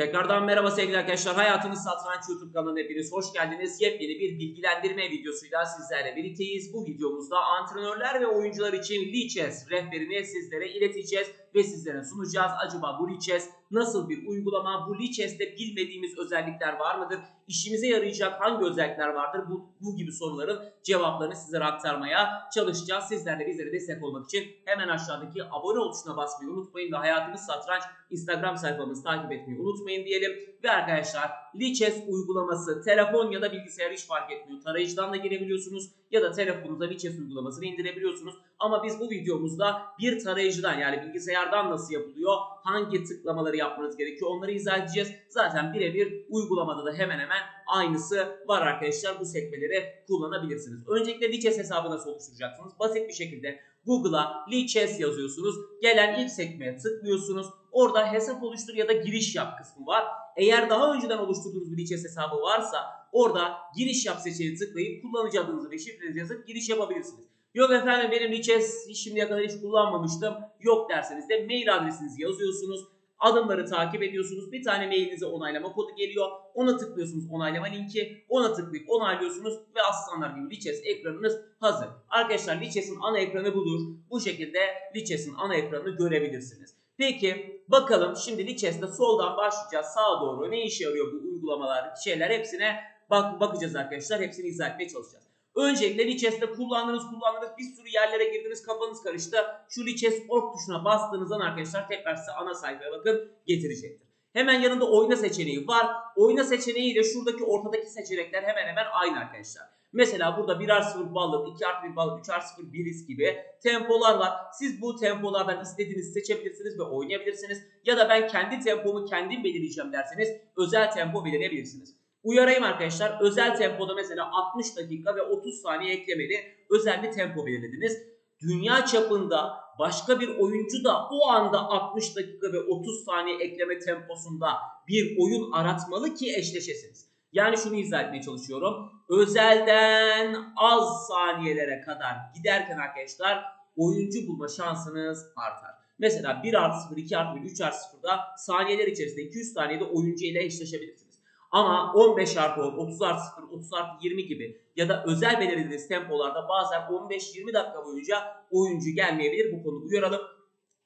Tekrardan merhaba sevgili arkadaşlar. Hayatımız Satranç YouTube kanalına hepiniz hoş geldiniz. Yepyeni bir bilgilendirme videosuyla sizlerle birlikteyiz. Bu videomuzda antrenörler ve oyuncular için Lichess rehberini sizlere ileteceğiz ve sizlere sunacağız. Acaba bu Lichess nasıl bir uygulama? Bu Lichess'te bilmediğimiz özellikler var mıdır? İşimize yarayacak hangi özellikler vardır? Bu, bu gibi soruların cevaplarını sizlere aktarmaya çalışacağız. Sizler de bizlere destek olmak için hemen aşağıdaki abone ol tuşuna basmayı unutmayın ve Hayatımız Satranç Instagram sayfamızı takip etmeyi unutmayın diyelim. Ve arkadaşlar Lichess uygulaması telefon ya da bilgisayar hiç fark etmiyor. Tarayıcıdan da girebiliyorsunuz ya da telefonunuza Lichess uygulamasını indirebiliyorsunuz. Ama biz bu videomuzda bir tarayıcıdan yani bilgisayardan nasıl yapılıyor, hangi tıklamaları yapmanız gerekiyor onları izah edeceğiz. Zaten birebir uygulamada da hemen hemen aynısı var arkadaşlar. Bu sekmeleri kullanabilirsiniz. Öncelikle Lichess hesabı nasıl oluşturacaksınız? Basit bir şekilde Google'a Lichess yazıyorsunuz. Gelen ilk sekmeye tıklıyorsunuz. Orada hesap oluştur ya da giriş yap kısmı var. Eğer daha önceden oluşturduğunuz bir Lichess hesabı varsa orada giriş yap seçeneğini tıklayıp kullanıcı adınızı ve şifrenizi yazıp giriş yapabilirsiniz. Yok efendim benim Lichess şimdiye kadar hiç kullanmamıştım. Yok derseniz de mail adresinizi yazıyorsunuz. Adımları takip ediyorsunuz. Bir tane mailinize onaylama kodu geliyor. Ona tıklıyorsunuz onaylama linki. Ona tıklayıp onaylıyorsunuz ve aslanlar gibi Lichess ekranınız hazır. Arkadaşlar Lichess'in ana ekranı budur. Bu şekilde Lichess'in ana ekranını görebilirsiniz. Peki bakalım şimdi Lichess'te soldan başlayacağız sağa doğru ne işe yarıyor bu uygulamalar şeyler hepsine bak bakacağız arkadaşlar. Hepsini izah etmeye çalışacağız. Öncelikle Lichess'te kullandığınız kullandığınız bir sürü yerlere girdiniz kafanız karıştı. Şu Lichess org tuşuna bastığınızdan arkadaşlar tekrar size ana sayfaya bakın getirecektir. Hemen yanında oyna seçeneği var. Oyna seçeneği ile şuradaki ortadaki seçenekler hemen hemen aynı arkadaşlar. Mesela burada 1 artı 0 balık, 2 artı 1 balık, 3 artı 0 biriz gibi tempolar var. Siz bu tempolardan istediğinizi seçebilirsiniz ve oynayabilirsiniz. Ya da ben kendi tempomu kendim belirleyeceğim derseniz özel tempo belirleyebilirsiniz. Uyarayım arkadaşlar özel tempoda mesela 60 dakika ve 30 saniye eklemeli özel bir tempo belirlediniz. Dünya çapında başka bir oyuncu da o anda 60 dakika ve 30 saniye ekleme temposunda bir oyun aratmalı ki eşleşesiniz. Yani şunu izah etmeye çalışıyorum. Özelden az saniyelere kadar giderken arkadaşlar oyuncu bulma şansınız artar. Mesela 1 artı 0, 2 artı 1, 3 artı 0'da saniyeler içerisinde 200 saniyede oyuncu ile eşleşebilirsiniz. Ama 15 artı 10, 30 artı 0, 30 artı 20 gibi ya da özel belirlediğiniz tempolarda bazen 15-20 dakika boyunca oyuncu gelmeyebilir. Bu konuda uyaralım.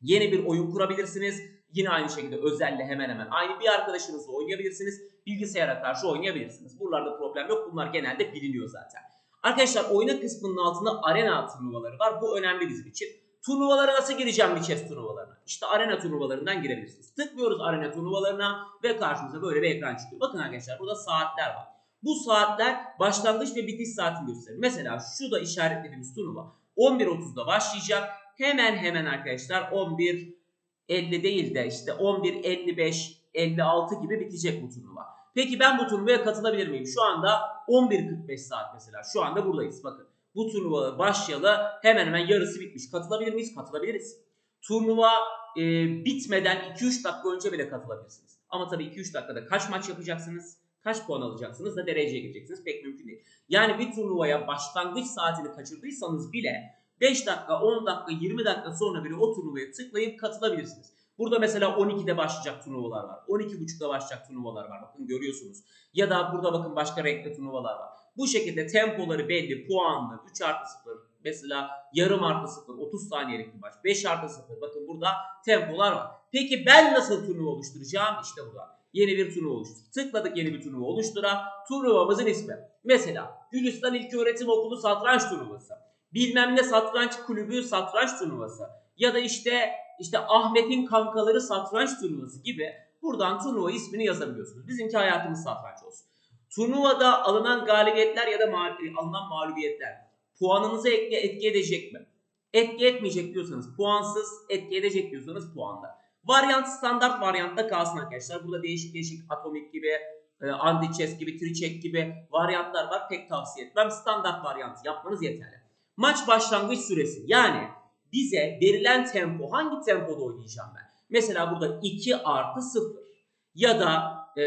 Yeni bir oyun kurabilirsiniz. Yine aynı şekilde özelle hemen hemen aynı bir arkadaşınızla oynayabilirsiniz. Bilgisayara karşı oynayabilirsiniz. Buralarda problem yok. Bunlar genelde biliniyor zaten. Arkadaşlar oyna kısmının altında arena turnuvaları var. Bu önemli bizim için. Turnuvalara nasıl gireceğim Lichess turnuvalarına? İşte arena turnuvalarından girebilirsiniz. Tıklıyoruz arena turnuvalarına ve karşımıza böyle bir ekran çıkıyor. Bakın arkadaşlar burada saatler var. Bu saatler başlangıç ve bitiş saatini gösterir. Mesela şu da işaretlediğimiz turnuva 11.30'da başlayacak. Hemen hemen arkadaşlar 11.50 değil de işte 11.55 56 gibi bitecek bu turnuva. Peki ben bu turnuvaya katılabilir miyim? Şu anda 11.45 saat mesela. Şu anda buradayız bakın. Bu turnuva başlayalı hemen hemen yarısı bitmiş. Katılabilir miyiz? Katılabiliriz. Turnuva e, bitmeden 2-3 dakika önce bile katılabilirsiniz. Ama tabii 2-3 dakikada kaç maç yapacaksınız? Kaç puan alacaksınız da dereceye gireceksiniz? Pek mümkün değil. Yani bir turnuvaya başlangıç saatini kaçırdıysanız bile 5 dakika, 10 dakika, 20 dakika sonra bile o turnuvaya tıklayıp katılabilirsiniz. Burada mesela 12'de başlayacak turnuvalar var. 12.30'da başlayacak turnuvalar var. Bakın görüyorsunuz. Ya da burada bakın başka renkli turnuvalar var. Bu şekilde tempoları belli, puanlı, 3 artı 0, mesela yarım artı 0, 30 saniyelik bir maç, 5 artı 0. Bakın burada tempolar var. Peki ben nasıl turnuva oluşturacağım? İşte burada. Yeni bir turnuva oluştur. Tıkladık yeni bir turnuva oluştura. Turnuvamızın ismi. Mesela Gülistan İlköğretim Okulu Satranç Turnuvası. Bilmem ne Satranç Kulübü Satranç Turnuvası. Ya da işte işte Ahmet'in Kankaları Satranç Turnuvası gibi buradan turnuva ismini yazabiliyorsunuz. Bizimki hayatımız satranç olsun. Turnuvada alınan galibiyetler ya da ma- alınan mağlubiyetler puanınıza etki, etki edecek mi? Etki etmeyecek diyorsanız puansız, etki edecek diyorsanız puanda. Varyant standart varyantta kalsın arkadaşlar. Burada değişik değişik atomik gibi, e, anti-chess gibi, tricheck gibi varyantlar var. Pek tavsiye etmem. Standart varyantı yapmanız yeterli. Maç başlangıç süresi yani bize verilen tempo hangi tempoda oynayacağım ben? Mesela burada 2 artı 0 ya da e,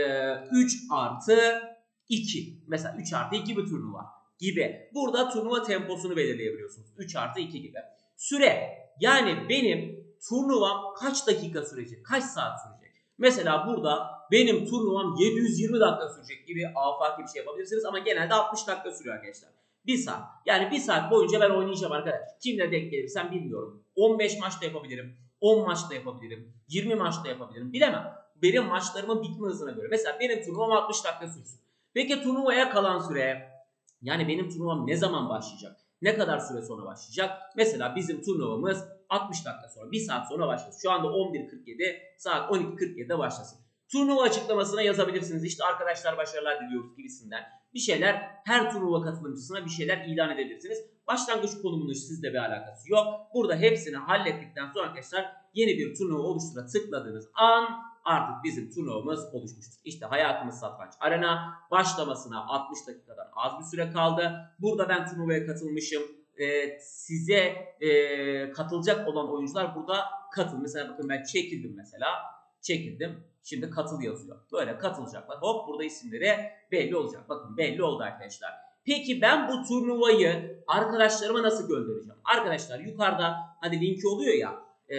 3 artı 2. Mesela 3 artı 2 bir turnuva gibi. Burada turnuva temposunu belirleyebiliyorsunuz. 3 artı 2 gibi. Süre yani benim turnuvam kaç dakika sürecek? Kaç saat sürecek? Mesela burada benim turnuvam 720 dakika sürecek gibi afaki bir şey yapabilirsiniz ama genelde 60 dakika sürüyor arkadaşlar. 1 saat. Yani 1 saat boyunca ben oynayacağım arkadaşlar. Kimle denk gelirsem bilmiyorum. 15 maçta yapabilirim. 10 maçta yapabilirim. 20 maçta yapabilirim. Bilemem. Benim maçlarımın bitme hızına göre. Mesela benim turnuvam 60 dakika sürsün. Peki turnuvaya kalan süre yani benim turnuvam ne zaman başlayacak? Ne kadar süre sonra başlayacak? Mesela bizim turnuvamız 60 dakika sonra, 1 saat sonra başlasın. Şu anda 11.47, saat 12.47'de başlasın. Turnuva açıklamasına yazabilirsiniz. İşte arkadaşlar başarılar diliyoruz gibisinden. Bir şeyler her turnuva katılımcısına bir şeyler ilan edebilirsiniz. Başlangıç konumunun sizle bir alakası yok. Burada hepsini hallettikten sonra arkadaşlar yeni bir turnuva oluştura tıkladığınız an artık bizim turnuvamız oluşmuştur. İşte Hayatımız Satranç Arena başlamasına 60 dakikadan az bir süre kaldı. Burada ben turnuvaya katılmışım. Ee, size e, katılacak olan oyuncular burada katıl. Mesela bakın ben çekildim mesela. Çekildim. Şimdi katıl yazıyor. Böyle katılacaklar. Hop burada isimleri belli olacak. Bakın belli oldu arkadaşlar. Peki ben bu turnuvayı arkadaşlarıma nasıl göndereceğim? Arkadaşlar yukarıda hani linki oluyor ya e,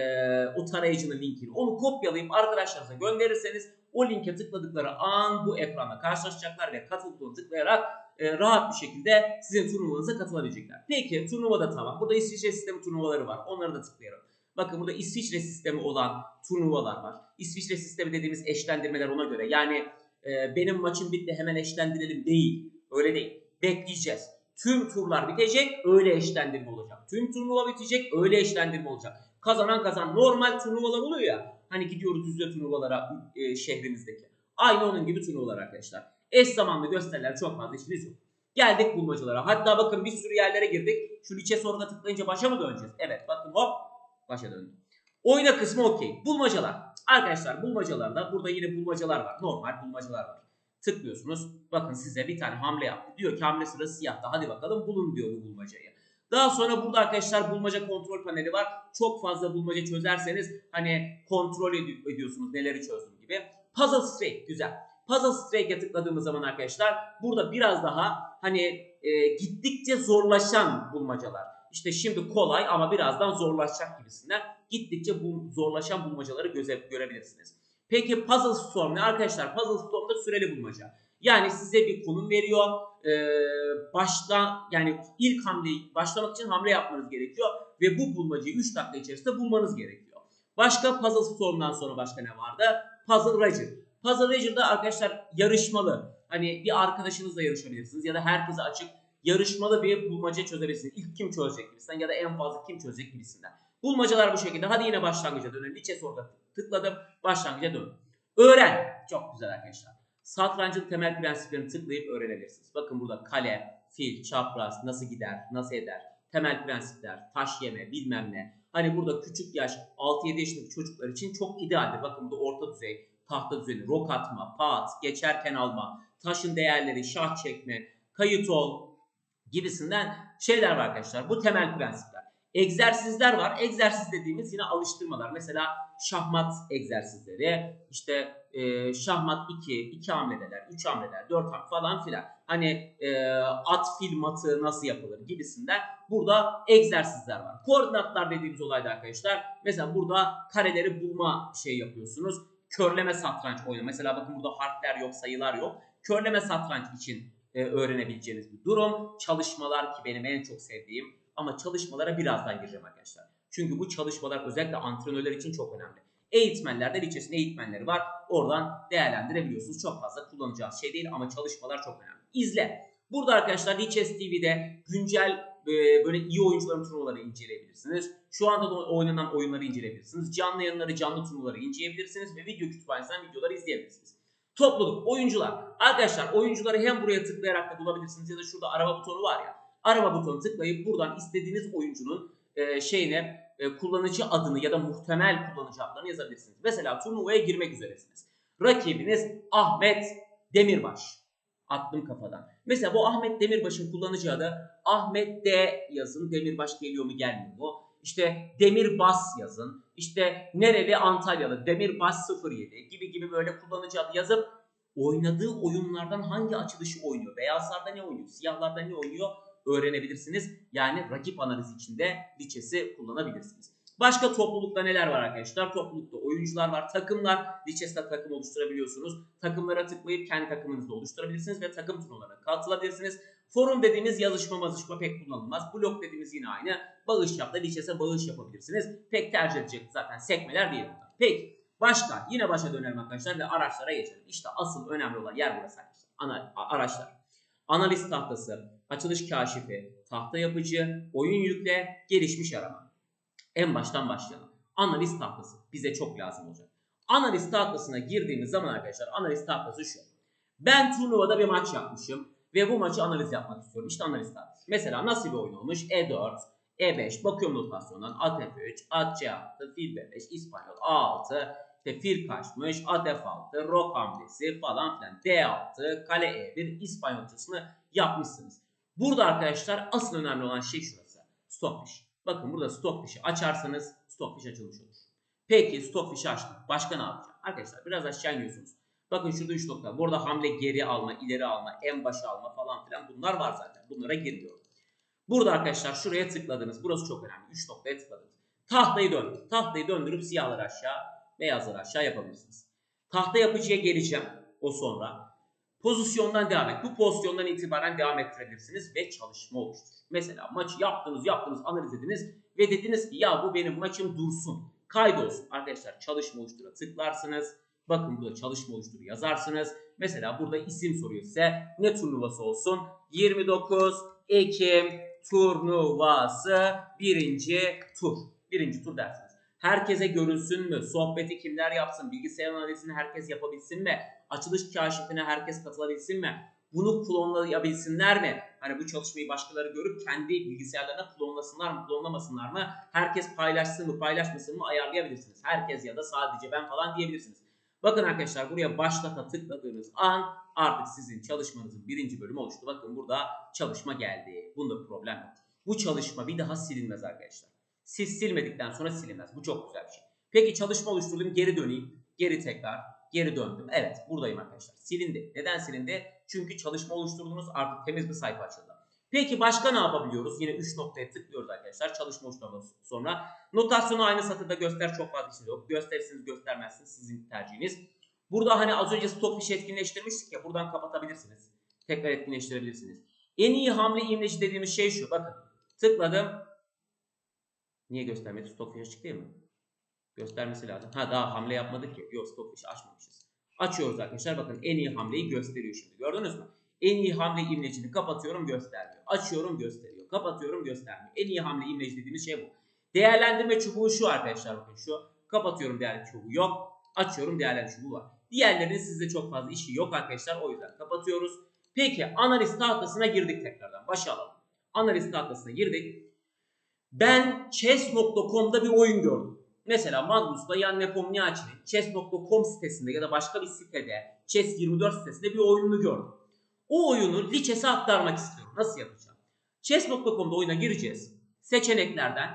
o tarayıcının linkini onu kopyalayıp arkadaşlarınıza gönderirseniz o linke tıkladıkları an bu ekranda karşılaşacaklar ve katıl butonuna tıklayarak e, rahat bir şekilde sizin turnuvanıza katılabilecekler. Peki turnuvada tamam. Burada İsviçre sistemi turnuvaları var. Onları da tıklayalım. Bakın burada İsviçre sistemi olan turnuvalar var. İsviçre sistemi dediğimiz eşlendirmeler ona göre. Yani e, benim maçım bitti hemen eşlendirelim değil. Öyle değil. Bekleyeceğiz. Tüm turlar bitecek öyle eşlendirme olacak. Tüm turnuva bitecek öyle eşlendirme olacak. Kazanan kazan. Normal turnuvalar oluyor ya. Hani gidiyoruz yüzde turnuvalara e, şehrimizdeki. Aynı onun gibi turnuvalar arkadaşlar. Eş zamanlı gösteriler çok fazla işimiz yok. Geldik bulmacalara. Hatta bakın bir sürü yerlere girdik. Şu liçe soruda tıklayınca başa mı döneceğiz? Evet bakın hop başa döndüm. Oyna kısmı okey. Bulmacalar. Arkadaşlar bulmacalarda burada yine bulmacalar var. Normal bulmacalar var. Tıklıyorsunuz. Bakın size bir tane hamle yaptı. Diyor ki hamle sırası siyahta. Hadi bakalım bulun diyor bu bulmacayı. Daha sonra burada arkadaşlar bulmaca kontrol paneli var. Çok fazla bulmaca çözerseniz hani kontrol ed- ediyorsunuz neleri çözdüm gibi. Puzzle Strike güzel. Puzzle Strike'e tıkladığımız zaman arkadaşlar burada biraz daha hani e, gittikçe zorlaşan bulmacalar. İşte şimdi kolay ama birazdan zorlaşacak gibisinden gittikçe bu zorlaşan bulmacaları göze, görebilirsiniz. Peki Puzzle Storm ne arkadaşlar? Puzzle Storm'da süreli bulmaca. Yani size bir konum veriyor. Ee, başla yani ilk hamleyi başlamak için hamle yapmanız gerekiyor ve bu bulmacayı 3 dakika içerisinde bulmanız gerekiyor. Başka Puzzle Storm'dan sonra başka ne vardı? Puzzle Roger. Puzzle Roger'da arkadaşlar yarışmalı. Hani bir arkadaşınızla yarışabilirsiniz ya da herkese açık yarışmalı bir bulmaca çözebilirsiniz. İlk kim çözecek gibisinden ya da en fazla kim çözecek gibisinden. Bulmacalar bu şekilde. Hadi yine başlangıca dönelim. Liçe soruda tıkladım. Başlangıca dön. Öğren. Çok güzel arkadaşlar. Satrancın temel prensiplerini tıklayıp öğrenebilirsiniz. Bakın burada kale, fil, çapraz nasıl gider, nasıl eder, temel prensipler, taş yeme, bilmem ne. Hani burada küçük yaş 6-7 yaşındaki çocuklar için çok idealdir. Bakın burada orta düzey, tahta düzeni, rok atma, pat, geçerken alma, taşın değerleri, şah çekme, kayıt ol gibisinden şeyler var arkadaşlar. Bu temel prensipler. Egzersizler var. Egzersiz dediğimiz yine alıştırmalar. Mesela şahmat egzersizleri, işte e, şahmat 2, 2 hamledeler, 3 hamleler, 4 hamle falan filan. Hani e, at fil matı nasıl yapılır gibisinden burada egzersizler var. Koordinatlar dediğimiz olayda arkadaşlar mesela burada kareleri bulma şey yapıyorsunuz. Körleme satranç oyunu. Mesela bakın burada harfler yok, sayılar yok. Körleme satranç için e, öğrenebileceğiniz bir durum. Çalışmalar ki benim en çok sevdiğim ama çalışmalara birazdan gireceğim arkadaşlar. Çünkü bu çalışmalar özellikle antrenörler için çok önemli. Eğitmenlerde liçesinde eğitmenleri var. Oradan değerlendirebiliyorsunuz. Çok fazla kullanacağınız şey değil ama çalışmalar çok önemli. İzle. Burada arkadaşlar Liches TV'de güncel e, böyle iyi oyuncuların turnuvaları inceleyebilirsiniz. Şu anda da oynanan oyunları inceleyebilirsiniz. Canlı yayınları, canlı turnuvaları inceleyebilirsiniz ve video kütüphanesinden videoları izleyebilirsiniz. Topluluk, oyuncular. Arkadaşlar oyuncuları hem buraya tıklayarak da bulabilirsiniz ya da şurada araba butonu var ya. Araba butonu tıklayıp buradan istediğiniz oyuncunun e, şeyine e, kullanıcı adını ya da muhtemel kullanıcı adlarını yazabilirsiniz. Mesela turnuvaya girmek üzeresiniz. Rakibiniz Ahmet Demirbaş. Attım kafadan. Mesela bu Ahmet Demirbaş'ın kullanıcı adı Ahmet D yazın. Demirbaş geliyor mu gelmiyor mu? İşte Demirbas yazın. İşte nereli Antalyalı Demirbas 07 gibi gibi böyle kullanıcı adı yazıp oynadığı oyunlardan hangi açılışı oynuyor? Beyazlarda ne oynuyor? Siyahlarda ne oynuyor? Öğrenebilirsiniz. Yani rakip analizi içinde liçesi kullanabilirsiniz. Başka toplulukta neler var arkadaşlar? Toplulukta oyuncular var, takımlar. Lichess'te takım oluşturabiliyorsunuz. Takımlara tıklayıp kendi takımınızı oluşturabilirsiniz ve takım turnuvalarına katılabilirsiniz. Forum dediğimiz yazışma mazışma pek kullanılmaz. Blog dediğimiz yine aynı. Bağış yap da Lichess'e bağış yapabilirsiniz. Pek tercih edecek zaten sekmeler değil bunlar. Peki başka yine başa dönelim arkadaşlar ve araçlara geçelim. İşte asıl önemli olan yer burası arkadaşlar. Ana, araçlar. Analiz tahtası, açılış kaşifi, tahta yapıcı, oyun yükle, gelişmiş arama. En baştan başlayalım. Analiz tahtası bize çok lazım olacak. Analiz tahtasına girdiğimiz zaman arkadaşlar analiz tahtası şu. Ben turnuvada bir maç yapmışım ve bu maçı analiz yapmak istiyorum. İşte analiz tahtası. Mesela nasıl bir oyun olmuş? E4, E5, bakıyorum notasyondan at F3, at C6, fil B5, İspanyol A6, işte fil kaçmış, at F6, rok hamlesi falan filan D6, kale E1, İspanyolcasını yapmışsınız. Burada arkadaşlar asıl önemli olan şey şurası. Stockfish. Bakın burada Stockfish'i açarsanız Stockfish açılmış olur. Peki Stockfish'i açtık. Başka ne yapacağım? Arkadaşlar biraz aşağı iniyorsunuz. Bakın şurada 3 nokta. Burada hamle geri alma, ileri alma, en başa alma falan filan bunlar var zaten. Bunlara girmiyorum. Burada arkadaşlar şuraya tıkladınız. Burası çok önemli. 3 noktaya tıkladınız. Tahtayı döndür. Tahtayı döndürüp siyahları aşağı, beyazları aşağı yapabilirsiniz. Tahta yapıcıya geleceğim o sonra. Pozisyondan devam et. Bu pozisyondan itibaren devam ettirebilirsiniz ve çalışma oluştur. Mesela maçı yaptınız, yaptınız, analiz ediniz ve dediniz ki ya bu benim maçım dursun, kaydolsun. Arkadaşlar çalışma oluştura tıklarsınız. Bakın burada çalışma oluştur yazarsınız. Mesela burada isim soruyor size. Ne turnuvası olsun? 29 Ekim turnuvası birinci tur. Birinci tur dersiniz. Herkese görülsün mü? Sohbeti kimler yapsın? Bilgisayar analizini herkes yapabilsin mi? Açılış kaşifine herkes katılabilsin mi? Bunu klonlayabilsinler mi? Hani bu çalışmayı başkaları görüp kendi bilgisayarlarına klonlasınlar mı, klonlamasınlar mı? Herkes paylaşsın mı, paylaşmasın mı ayarlayabilirsiniz. Herkes ya da sadece ben falan diyebilirsiniz. Bakın arkadaşlar buraya başlata tıkladığınız an artık sizin çalışmanızın birinci bölümü oluştu. Bakın burada çalışma geldi. Bunda problem yok. Bu çalışma bir daha silinmez arkadaşlar. Siz silmedikten sonra silinmez. Bu çok güzel bir şey. Peki çalışma oluşturdum geri döneyim. Geri tekrar geri döndüm. Evet buradayım arkadaşlar. Silindi. Neden silindi? Çünkü çalışma oluşturdunuz artık temiz bir sayfa açıldı. Peki başka ne yapabiliyoruz? Yine 3 noktaya tıklıyoruz arkadaşlar. Çalışma oluşturduktan sonra. Notasyonu aynı satırda göster çok fazla şey yok. Gösterirsiniz göstermezsiniz sizin tercihiniz. Burada hani az önce Stockfish etkinleştirmiştik ya buradan kapatabilirsiniz. Tekrar etkinleştirebilirsiniz. En iyi hamle imleci dediğimiz şey şu. Bakın tıkladım. Niye göstermedi? Stockfish açık değil mi? Göstermesi lazım. Ha daha hamle yapmadık ki. Yok Stockfish açmamışız. Açıyoruz arkadaşlar. Bakın en iyi hamleyi gösteriyor şimdi. Gördünüz mü? En iyi hamle imlecini kapatıyorum göstermiyor. Açıyorum gösteriyor. Kapatıyorum göstermiyor. En iyi hamle imleci dediğimiz şey bu. Değerlendirme çubuğu şu arkadaşlar bakın şu. Kapatıyorum değerli çubuğu yok. Açıyorum değerlendirme çubuğu var. Diğerlerinin sizde çok fazla işi yok arkadaşlar. O yüzden kapatıyoruz. Peki analiz tahtasına girdik tekrardan. Başa alalım. Analiz tahtasına girdik. Ben chess.com'da bir oyun gördüm. Mesela Magnus'la Jan Nepomniachtchi'nin chess.com sitesinde ya da başka bir sitede chess24 sitesinde bir oyununu gördüm. O oyunu Lichess'e aktarmak istiyorum. Nasıl yapacağım? Chess.com'da oyuna gireceğiz. Seçeneklerden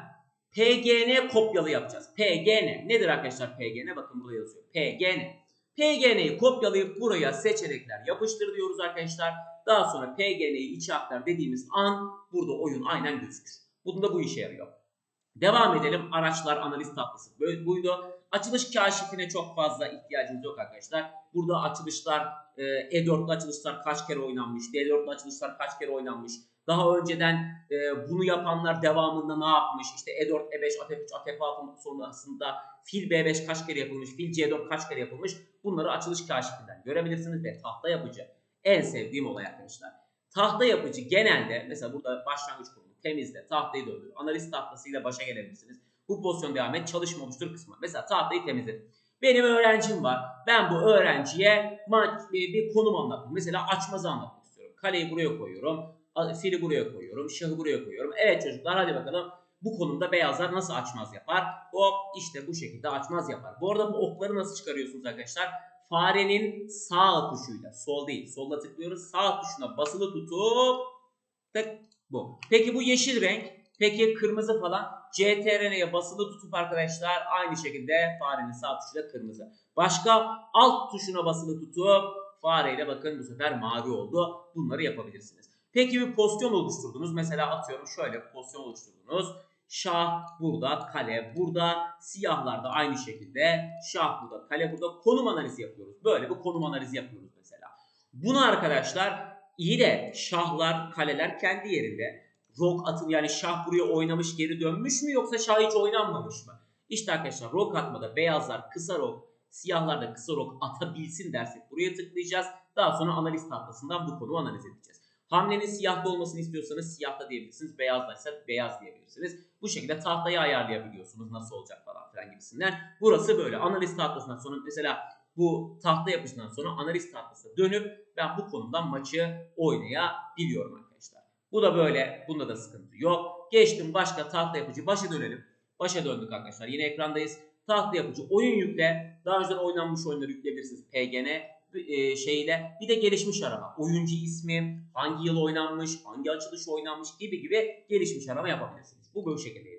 PGN kopyalı yapacağız. PGN. Nedir arkadaşlar PGN? Bakın burada yazıyor. PGN. PGN'yi kopyalayıp buraya seçenekler yapıştır diyoruz arkadaşlar. Daha sonra PGN'yi içe aktar dediğimiz an burada oyun aynen gözükür. Bunda bu işe yarıyor. Devam edelim. Araçlar analiz tahtası böyle buydu. Açılış kaşifine çok fazla ihtiyacımız yok arkadaşlar. Burada açılışlar E4'lü açılışlar kaç kere oynanmış, D4'lü açılışlar kaç kere oynanmış. Daha önceden e, bunu yapanlar devamında ne yapmış? İşte E E4, E5, At3, At6 sonrasında fil B5 kaç kere yapılmış, fil C4 kaç kere yapılmış. Bunları açılış kaşifinden görebilirsiniz ve tahta yapıcı en sevdiğim olay arkadaşlar. Tahta yapıcı genelde mesela burada başlangıç konumu temizle, tahtayı döndür. Analiz tahtasıyla başa gelebilirsiniz. Bu pozisyon devam et, çalışma oluştur kısmı. Mesela tahtayı temizledim. Benim öğrencim var. Ben bu öğrenciye bir konum anlatmak. Mesela açmazı anlatmak istiyorum. Kaleyi buraya koyuyorum. Fili buraya koyuyorum. Şahı buraya koyuyorum. Evet çocuklar hadi bakalım. Bu konumda beyazlar nasıl açmaz yapar? Hop işte bu şekilde açmaz yapar. Bu arada bu okları nasıl çıkarıyorsunuz arkadaşlar? Farenin sağ tuşuyla, sol değil, solda tıklıyoruz. Sağ tuşuna basılı tutup tık bu. Peki bu yeşil renk, peki kırmızı falan CTRL'ye basılı tutup arkadaşlar aynı şekilde farenin sağ tuşuyla kırmızı. Başka alt tuşuna basılı tutup fareyle bakın bu sefer mavi oldu. Bunları yapabilirsiniz. Peki bir pozisyon oluşturdunuz. Mesela atıyorum şöyle pozisyon oluşturdunuz. Şah burada, kale burada, siyahlar da aynı şekilde şah burada, kale burada konum analizi yapıyoruz. Böyle bir konum analizi yapıyoruz mesela. Bunu arkadaşlar iyi de şahlar, kaleler kendi yerinde. Rok atın yani şah buraya oynamış geri dönmüş mü yoksa şah hiç oynanmamış mı? İşte arkadaşlar rok atmada beyazlar kısa rok, siyahlar da kısa rok atabilsin dersek buraya tıklayacağız. Daha sonra analiz tahtasından bu konuyu analiz edeceğiz. Hamlenin siyahta olmasını istiyorsanız siyahta diyebilirsiniz. Beyazdaysa beyaz diyebilirsiniz. Bu şekilde tahtayı ayarlayabiliyorsunuz. Nasıl olacak falan filan gibisinden. Burası böyle. Analiz tahtasından sonra mesela bu tahta yapışından sonra analiz tahtasına dönüp ben bu konumdan maçı oynayabiliyorum arkadaşlar. Bu da böyle. Bunda da sıkıntı yok. Geçtim başka tahta yapıcı. Başa dönelim. Başa döndük arkadaşlar. Yine ekrandayız. Tahta yapıcı oyun yükle. Daha önceden oynanmış oyunları yükleyebilirsiniz. PGN e, şeyle bir de gelişmiş arama. Oyuncu ismi, hangi yıl oynanmış, hangi açılış oynanmış gibi gibi gelişmiş arama yapabilirsiniz. Bu bu şekilde.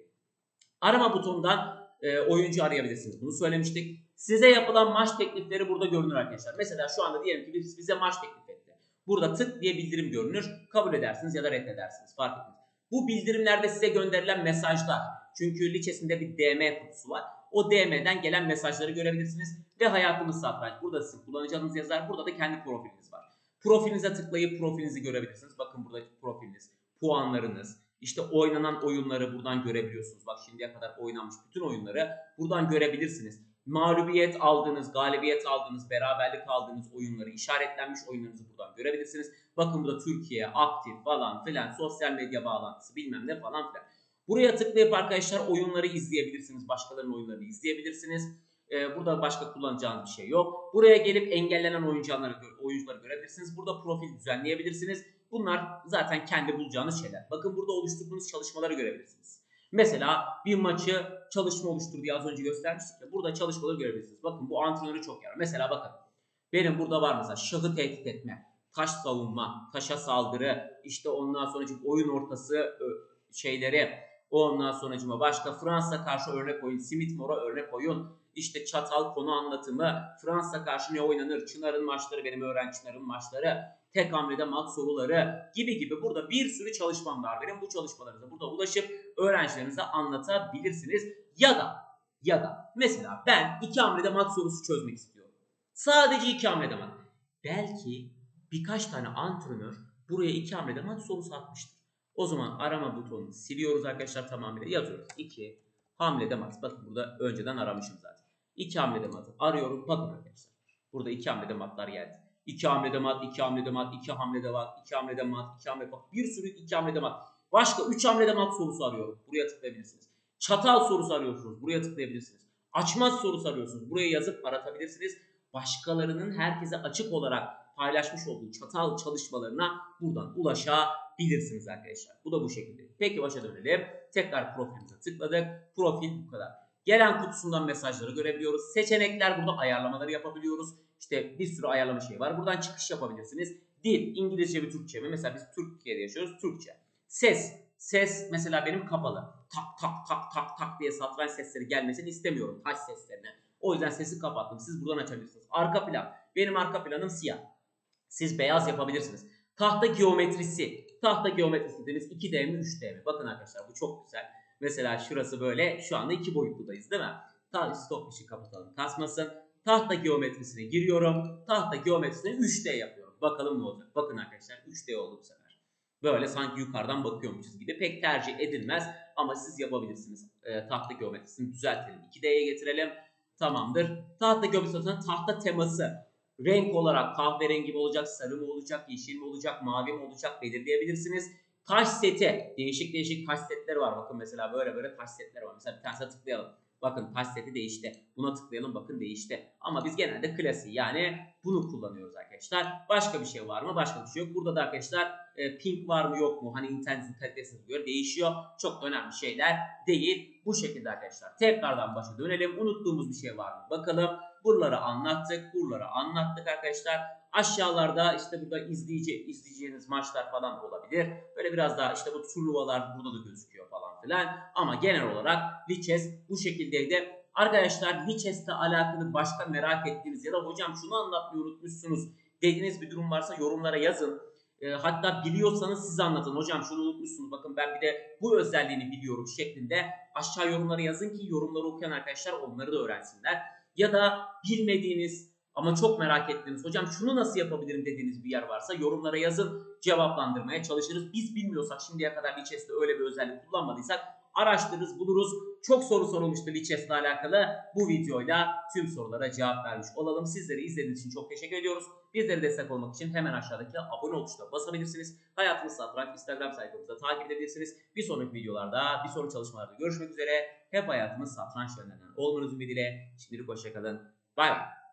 Arama butonundan e, oyuncu arayabilirsiniz. Bunu söylemiştik. Size yapılan maç teklifleri burada görünür arkadaşlar. Mesela şu anda diyelim ki biz bize maç teklif etti. Burada tık diye bildirim görünür. Kabul edersiniz ya da reddedersiniz. Fark etmez. Bu bildirimlerde size gönderilen mesajlar. Çünkü liçesinde bir DM kutusu var. O DM'den gelen mesajları görebilirsiniz. Ve hayatımız satranç. Burada sizin kullanacağınız yazar. Burada da kendi profiliniz var. Profilinize tıklayıp profilinizi görebilirsiniz. Bakın buradaki profiliniz, puanlarınız, işte oynanan oyunları buradan görebiliyorsunuz. Bak şimdiye kadar oynanmış bütün oyunları buradan görebilirsiniz. Mağlubiyet aldığınız, galibiyet aldığınız, beraberlik aldığınız oyunları, işaretlenmiş oyunlarınızı buradan görebilirsiniz. Bakın burada Türkiye, aktif falan filan, sosyal medya bağlantısı bilmem ne falan filan. Buraya tıklayıp arkadaşlar oyunları izleyebilirsiniz. Başkalarının oyunlarını izleyebilirsiniz. Ee, burada başka kullanacağınız bir şey yok. Buraya gelip engellenen oyuncuları, oyuncuları görebilirsiniz. Burada profil düzenleyebilirsiniz. Bunlar zaten kendi bulacağınız şeyler. Bakın burada oluşturduğunuz çalışmaları görebilirsiniz. Mesela bir maçı çalışma oluştur diye az önce göstermiştik ya. Burada çalışmaları görebilirsiniz. Bakın bu antrenörü çok yarar. Mesela bakın. Benim burada var mesela şahı tehdit etme, taş savunma, taşa saldırı, işte ondan sonra oyun ortası şeyleri, ondan sonracıma başka Fransa karşı örnek oyun, Smith Mora örnek oyun, işte çatal konu anlatımı, Fransa karşı ne oynanır, Çınar'ın maçları benim öğren Çınar'ın maçları, tek hamlede mat soruları gibi gibi burada bir sürü çalışmam var benim. Bu çalışmalarınıza burada ulaşıp öğrencilerinize anlatabilirsiniz. Ya da ya da mesela ben iki hamlede mat sorusu çözmek istiyorum. Sadece iki hamlede mat. Belki birkaç tane antrenör buraya iki hamlede mat sorusu atmıştır. O zaman arama butonunu siliyoruz arkadaşlar tamamıyla yazıyoruz. 2 hamlede mat. Bakın burada önceden aramışım zaten. 2 hamlede matı arıyorum. Bakın arkadaşlar. Burada 2 hamlede matlar geldi. 2 hamlede mat, 2 hamlede mat, 2 hamlede mat, 2 hamlede mat, 2 hamlede mat. Bir sürü 2 hamlede mat. Başka 3 hamlede mat sorusu arıyorum. Buraya tıklayabilirsiniz. Çatal sorusu arıyorsunuz. Buraya tıklayabilirsiniz. Açmaz sorusu arıyorsunuz. Buraya yazıp aratabilirsiniz. Başkalarının herkese açık olarak paylaşmış olduğu çatal çalışmalarına buradan ulaşabilirsiniz arkadaşlar. Bu da bu şekilde. Peki başa dönelim. Tekrar profilimize tıkladık. Profil bu kadar. Gelen kutusundan mesajları görebiliyoruz. Seçenekler burada ayarlamaları yapabiliyoruz. İşte bir sürü ayarlama şey var. Buradan çıkış yapabilirsiniz. Dil, İngilizce mi Türkçe mi? Mesela biz Türkiye'de yaşıyoruz. Türkçe. Ses. Ses mesela benim kapalı. Tak tak tak tak tak diye satranç sesleri gelmesini istemiyorum. Taş seslerini. O yüzden sesi kapattım. Siz buradan açabilirsiniz. Arka plan. Benim arka planım siyah. Siz beyaz yapabilirsiniz. Tahta geometrisi. Tahta geometrisi dediğimiz 2D mi 3D mi? Bakın arkadaşlar bu çok güzel. Mesela şurası böyle şu anda iki boyutludayız değil mi? Ta stop işi kapatalım kasmasın. Tahta geometrisine giriyorum. Tahta geometrisine 3D yapıyorum. Bakalım ne olacak. Bakın arkadaşlar 3D oldu bu sefer. Böyle sanki yukarıdan bakıyormuşuz gibi. Pek tercih edilmez ama siz yapabilirsiniz. E, tahta geometrisini düzeltelim. 2D'ye getirelim. Tamamdır. Tahta geometrisine tahta teması renk olarak kahverengi mi olacak, sarı mı olacak, yeşil mi olacak, mavi mi olacak belirleyebilirsiniz. Taş seti. Değişik değişik taş setleri var. Bakın mesela böyle böyle taş setleri var. Mesela bir tanesine tıklayalım. Bakın taş seti değişti. Buna tıklayalım bakın değişti. Ama biz genelde klasiği yani bunu kullanıyoruz arkadaşlar. Başka bir şey var mı? Başka bir şey yok. Burada da arkadaşlar e, pink var mı yok mu? Hani internetin kalitesine göre değişiyor. Çok da önemli şeyler değil. Bu şekilde arkadaşlar. Tekrardan başa dönelim. Unuttuğumuz bir şey var mı? Bakalım. Buraları anlattık. Buraları anlattık arkadaşlar. Aşağılarda işte burada izleyici, izleyeceğiniz maçlar falan olabilir. Böyle biraz daha işte bu turnuvalar burada da gözüküyor falan filan. Ama genel olarak Lichess bu şekildeydi. Arkadaşlar Lichess'le alakalı başka merak ettiğiniz ya da hocam şunu anlatmayı unutmuşsunuz dediğiniz bir durum varsa yorumlara yazın. E, hatta biliyorsanız siz anlatın. Hocam şunu unutmuşsunuz. Bakın ben bir de bu özelliğini biliyorum şeklinde aşağı yorumlara yazın ki yorumları okuyan arkadaşlar onları da öğrensinler. Ya da bilmediğiniz ama çok merak ettiğiniz hocam şunu nasıl yapabilirim dediğiniz bir yer varsa yorumlara yazın cevaplandırmaya çalışırız. Biz bilmiyorsak şimdiye kadar Lichess'te öyle bir özellik kullanmadıysak araştırırız buluruz. Çok soru sorulmuştu Lichess'le alakalı. Bu videoyla tüm sorulara cevap vermiş olalım. Sizleri izlediğiniz için çok teşekkür ediyoruz. Bizlere destek olmak için hemen aşağıdaki abone ol tuşuna basabilirsiniz. Hayatınız Satranç Instagram sayfamızda takip edebilirsiniz. Bir sonraki videolarda, bir sonraki çalışmalarda görüşmek üzere. Hep hayatınız satranç yönlerinden olmanız ümidiyle. Şimdilik hoşçakalın. Bay bay.